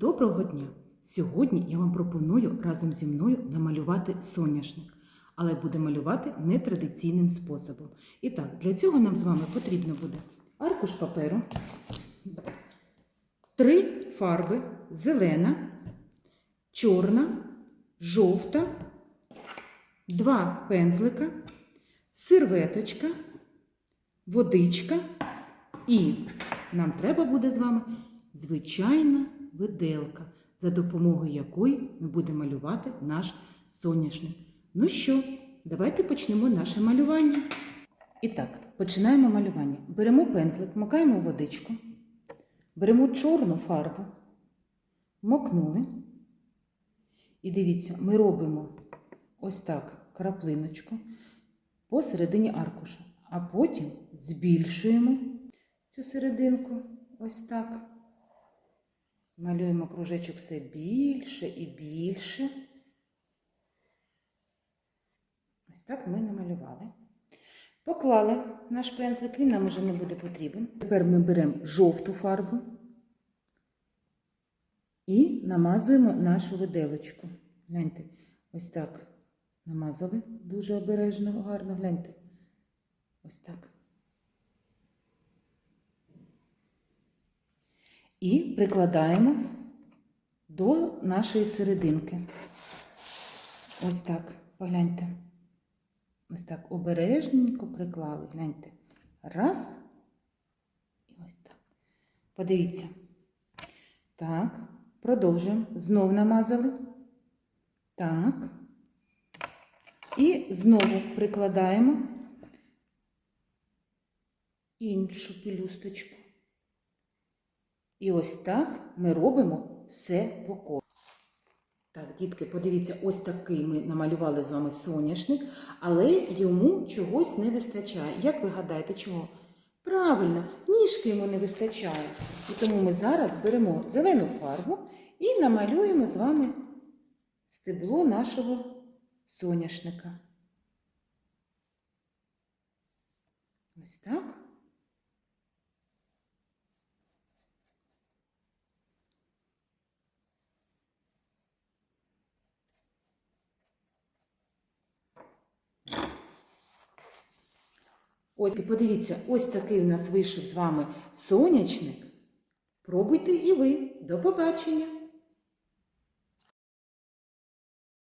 Доброго дня! Сьогодні я вам пропоную разом зі мною намалювати соняшник, але буде малювати нетрадиційним способом. І так, для цього нам з вами потрібно буде аркуш паперу, три фарби: зелена, чорна, жовта, два пензлика, серветочка, водичка і нам треба буде з вами звичайна виделка, за допомогою якої ми будемо малювати наш соняшник. Ну що, давайте почнемо наше малювання. І так, починаємо малювання. Беремо пензлик, макаємо водичку, беремо чорну фарбу, мокнули. І дивіться, ми робимо ось так краплиночку посередині аркуша, а потім збільшуємо цю серединку ось так. Малюємо кружечок все більше і більше. Ось так ми намалювали. Поклали наш пензлик, він нам уже не буде потрібен. Тепер ми беремо жовту фарбу і намазуємо нашу виделочку. Гляньте, ось так намазали дуже обережно, гарно, гляньте. Ось так. І прикладаємо до нашої серединки. Ось так, погляньте. Ось так обережненько приклали. Гляньте. Раз. І ось так. Подивіться. Так, продовжуємо. Знов намазали. Так. І знову прикладаємо іншу пелюсточку. І ось так ми робимо все по колу. Так, дітки, подивіться, ось такий ми намалювали з вами соняшник, але йому чогось не вистачає. Як ви гадаєте, чого? Правильно, ніжки йому не вистачає. І тому ми зараз беремо зелену фарбу і намалюємо з вами стебло нашого соняшника. Ось так. Ось, подивіться, ось такий у нас вийшов з вами сонячник. Пробуйте і ви. До побачення!